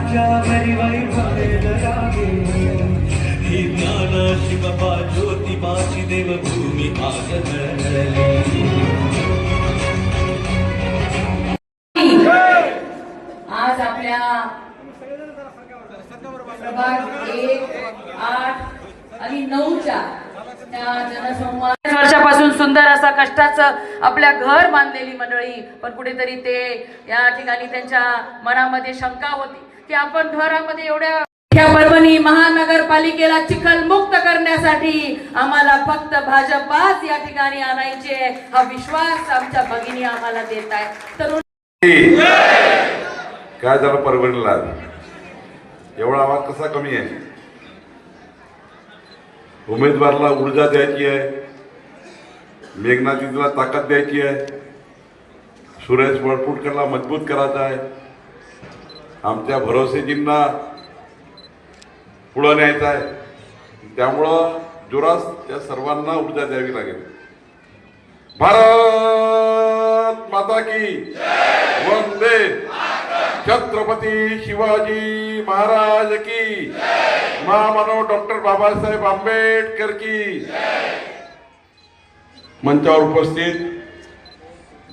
माझ्यावरी वैभवेल ही ज्योतिबाची देवभूमी आज आपल्या प्रभाग एक आठ आणि नऊच्या त्या जनसंवाद वर्षापासून सुंदर असा कष्टाचं आपल्या घर बांधलेली मंडळी पण कुठेतरी ते या ठिकाणी त्यांच्या मनामध्ये शंका होती. की आपण घरामध्ये एवढ्या परभणी महानगरपालिकेला चिखल मुक्त करण्यासाठी आम्हाला फक्त भाजपाच या ठिकाणी आणायचे. हा विश्वास आमच्या भगिनी आम्हाला देत आहे तरुण काय झालं परभणीला एवढा आवाज कसा कमी आहे? उमेदवाराला ऊर्जा द्यायची आहे. मेघनाथीला ताकद द्यायची आहे. सुरेश वडपुटकरला मजबूत करायचा आहे. आमच्या भरोसेजींना पुढं न्यायचं आहे. त्यामुळं जोरास त्या सर्वांना ऊर्जा द्यावी लागेल. भारत माता की वंदे छत्रपती शिवाजी महाराज की महामानव डॉक्टर बाबासाहेब आंबेडकर की मंचावर उपस्थित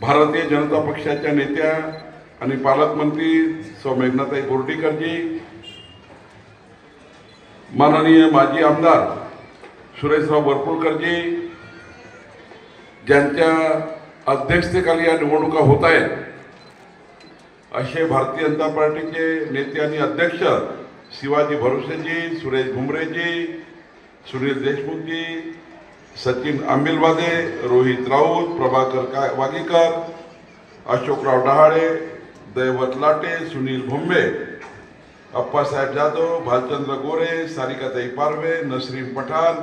भारतीय जनता पक्षाच्या नेत्या आणि पालकमंत्री सौ मेघनाताई बोर्डीकरजी माननीय माजी आमदार सुरेशराव वरपुडकरजी ज्यांच्या अध्यक्षतेखाली या निवडणुका होत आहेत असे भारतीय जनता पार्टीचे नेते आणि अध्यक्ष शिवाजी भरोसेजी सुरेश भुमरेजी सुनील देशमुखजी सचिन आंबिलवादे रोहित राऊत प्रभाकर का वागेकर अशोकराव डहाळे दैवत लाटे सुनील भोंबे अप्पासाहेब जाधव भालचंद्र गोरे सारिकाताई पारवे नसरीन पठाण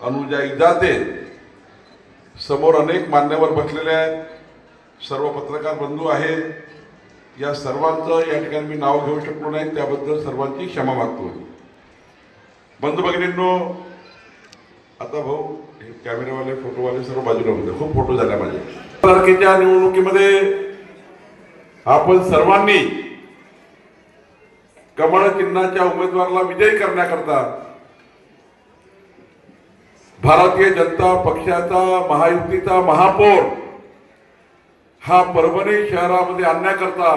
अनुजा इजाते समोर अनेक मान्यवर बसलेले आहेत. सर्व पत्रकार बंधू आहेत. या सर्वांचं या ठिकाणी मी नाव घेऊ शकलो नाही त्याबद्दल सर्वांची क्षमा मागतो बंधू भगिनींनो आता भाऊ हे कॅमेरावाले फोटोवाले सर्व बाजूला होते खूप फोटो झाले माझे. तारखेच्या निवडणुकीमध्ये आपण सर्वांनी कमळ चिन्हाच्या उमेदवाराला विजयी करण्याकरता भारतीय जनता पक्षाचा महायुतीचा महापौर हा परभणी शहरामध्ये आणण्याकरता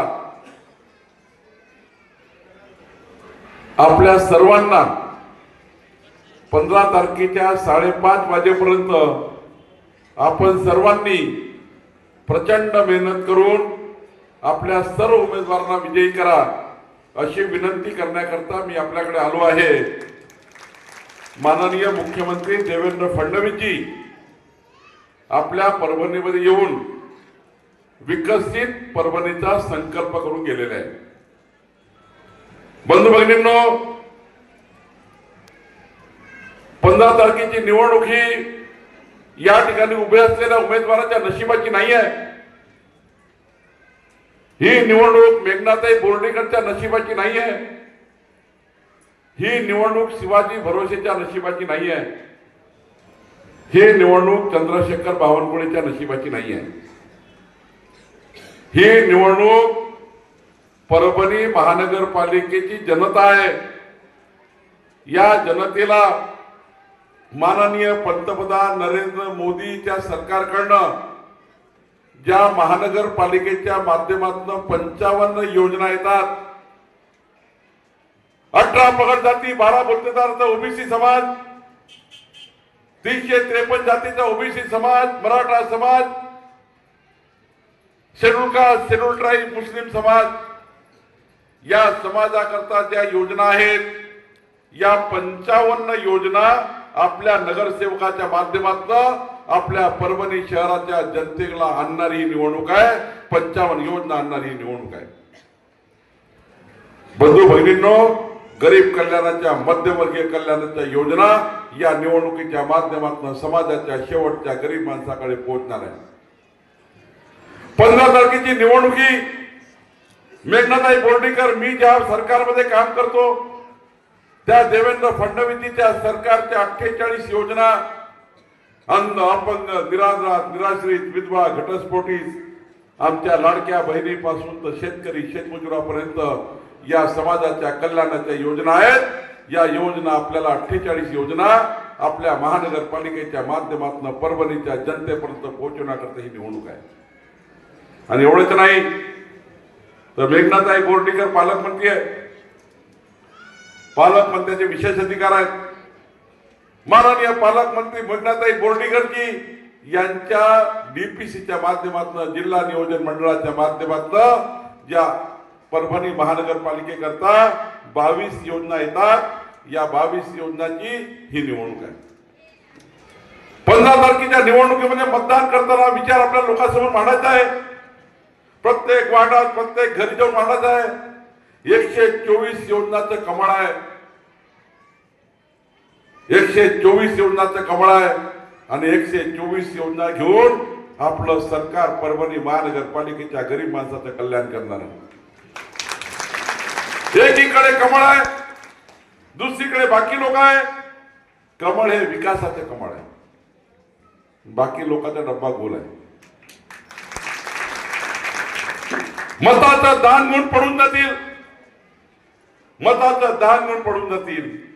आपल्या सर्वांना पंधरा तारखेच्या साडेपाच वाजेपर्यंत आपण सर्वांनी प्रचंड मेहनत करून आपल्या सर्व उमेदवारांना विजयी करा. अशी विनंती करण्याकरता मी आपल्याकडे आलो आहे. माननीय मुख्यमंत्री देवेंद्र फडणवीसजी आपल्या परभणीमध्ये येऊन विकसित परभणीचा संकल्प करून गेलेला आहे. बंधू भगिनींनो पंधरा तारखेची निवडणूक ही या ठिकाणी उभे असलेल्या उमेदवाराच्या नशिबाची नाही आहे. ही निवडणूक मेघनाताई बोर्डेकरच्या नशिबाची नाही आहे ही निवडणूक शिवाजी भरोसेच्या नशिबाची नाही आहे ही निवडणूक चंद्रशेखर बावनकुळेच्या नशिबाची नाही आहे ही निवडणूक परभणी महानगरपालिकेची जनता आहे. या जनतेला माननीय पंतप्रधान नरेंद्र मोदीच्या सरकारकडनं ज्या महानगरपालिकेच्या माध्यमातून पंचावन्न योजना येतात अठरा पगड जाती बारा बोलतेदार ओबीसी समाज तीनशे त्रेपन्न जातीचा ओबीसी समाज मराठा समाज शेड्यूल कास्ट शेड्यूल ट्राईब मुस्लिम समाज या समाजाकरता ज्या योजना आहेत या पंचावन्न योजना आपल्या नगरसेवकाच्या माध्यमातून आपल्या परभणी शहराच्या जनतेला आणणारी ही निवडणूक आहे. पंचावन्न योजना आणणारी ही निवडणूक आहे. बंधू भगिनींनो गरीब कल्याणाच्या मध्यमवर्गीय कल्याणाच्या योजना या निवडणुकीच्या माध्यमातून समाजाच्या शेवटच्या गरीब माणसाकडे पोहोचणार आहे. पंधरा तारखेची निवडणुकी मेघनाताई बोर्डीकर मी ज्या सरकारमध्ये काम करतो त्या देवेंद्र फडणवीस सरकारच्या अठ्ठेचाळीस योजना अंध अपंग निराधार निराश्रित विधवा घटस्फोटीस आमच्या लाडक्या बहिणीपासून तर शेतकरी शेतमजुरापर्यंत या समाजाच्या कल्याणाच्या योजना आहेत. या योजना आपल्याला अठ्ठेचाळीस योजना आपल्या महानगरपालिकेच्या माध्यमातून परभणीच्या जनतेपर्यंत पोहोचवण्याकरता ही निवडणूक आहे. आणि एवढंच नाही तर मेघनाथाई बोर्डीकर पालकमंत्री आहे पालकमंत्र्याचे विशेष अधिकार आहेत. माननीय पालकमंत्री मेघनाथाई बोर्डीकरजी यांच्या डीपीसीच्या माध्यमातून जिल्हा नियोजन मंडळाच्या माध्यमातून ज्या परभणी महानगरपालिकेकरता बावीस योजना येतात या बावीस योजनाची ही निवडणूक आहे. पंधरा तारखेच्या निवडणुकीमध्ये मतदान करताना विचार आपल्या लोकांसमोर मांडायचा आहे. प्रत्येक वार्डात प्रत्येक घरी जाऊन मांडायचा आहे. एकशे चोवीस योजनाचं कमळ आहे. एकशे चोवीस योजनाचं कमळ आहे. आणि एकशे चोवीस योजना घेऊन आपलं सरकार परभणी महानगरपालिकेच्या गरीब माणसाचं कल्याण करणार आहे. एकीकडे कमळ आहे दुसरीकडे बाकी लोक आहे. कमळ हे विकासाचे कमळ आहे. बाकी लोकांचा डब्बा गोल आहे. मताचं दान गुण पडून जातील. मताचं दान गुण पडून जातील.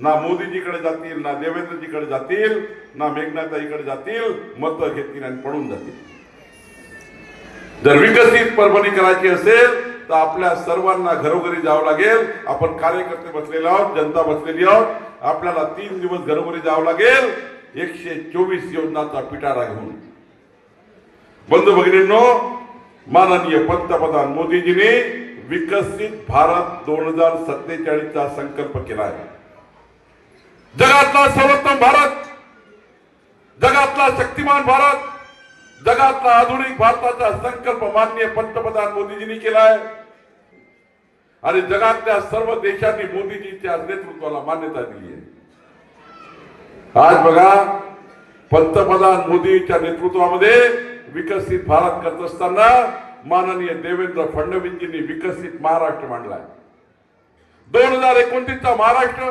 ना मोदीजीकडे जातील ना देवेंद्रजीकडे जातील ना मेघनाथाईकडे जातील मतं घेतील आणि पडून जातील. जर विकसित परभणी करायची असेल तर आपल्या सर्वांना घरोघरी जावं लागेल. आपण कार्यकर्ते बसलेले आहोत जनता बसलेली आहोत. आपल्याला तीन दिवस घरोघरी जावं लागेल. एकशे चोवीस योजनाचा पिटारा घेऊन. बंधू भगिनींनो माननीय पंतप्रधान मोदीजींनी विकसित भारत दोन हजार सत्तेचाळीसचा संकल्प केला आहे. जगातला सर्वोत्तम भारत जगातला शक्तिमान भारत जगातला आधुनिक भारताचा संकल्प माननीय पंतप्रधान मोदीजींनी केला आहे. आणि जगातल्या सर्व देशांनी मोदीजींच्या नेतृत्वाला मान्यता दिली आहे. आज बघा पंतप्रधान मोदीच्या नेतृत्वामध्ये विकसित भारत करत असताना माननीय देवेंद्र फडणवीसजींनी विकसित महाराष्ट्र मांडलाय दोन हजार एकोणतीसचा महाराष्ट्र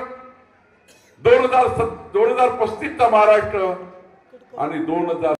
दोन हजार दोन हजार पस्तीसचा महाराष्ट्र आणि दोन हजार